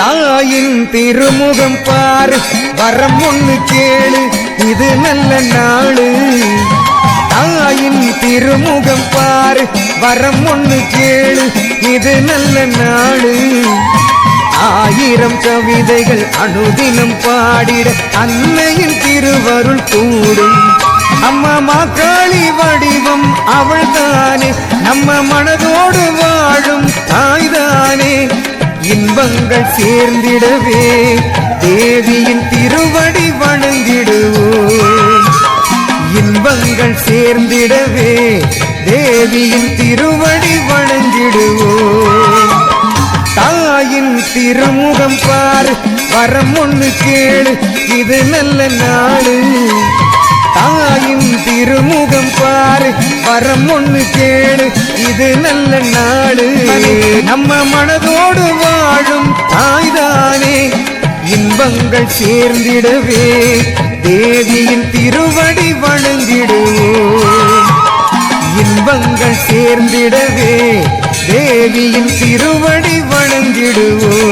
தாயின் திருமுகம் பாரு. வரம் ஒண்ணு கேளு இது நல்ல நாளு. தாயின் திருமுகம் பாரு வரம் ஒண்ணு கேளு இது நல்ல நாளு. ஆயிரம் கவிதைகள் அனுதினம் பாடிட அன்னையின் திருவருள் கூடும். அம்மா மாக்காளி வடிவம் அவள்தானே. நம்ம மனதோடு வாழும் தாய்தானே. இன்பங்கள் சேர்ந்திடவே தேவியின் திருவடி வணங்கிடுவோம். இன்பங்கள் சேர்ந்திடவே தேவியின் திருவடி வணங்கிடுவோம். தாயின் திருமுகம் பாரு வரம் ஒன்று கேளு இது நல்ல நாடு தாயின் திருமுகம் பாரு வரம் ஒண்ணு கேளு இது நல்ல நாடு நம்ம மனதோடு தாய்தானே இன்பங்கள் சேர்ந்திடவே தேவியின் திருவடி வணங்கிடுவோம் இன்பங்கள் சேர்ந்திடவே தேவியின் திருவடி வணங்கிடுவோம்.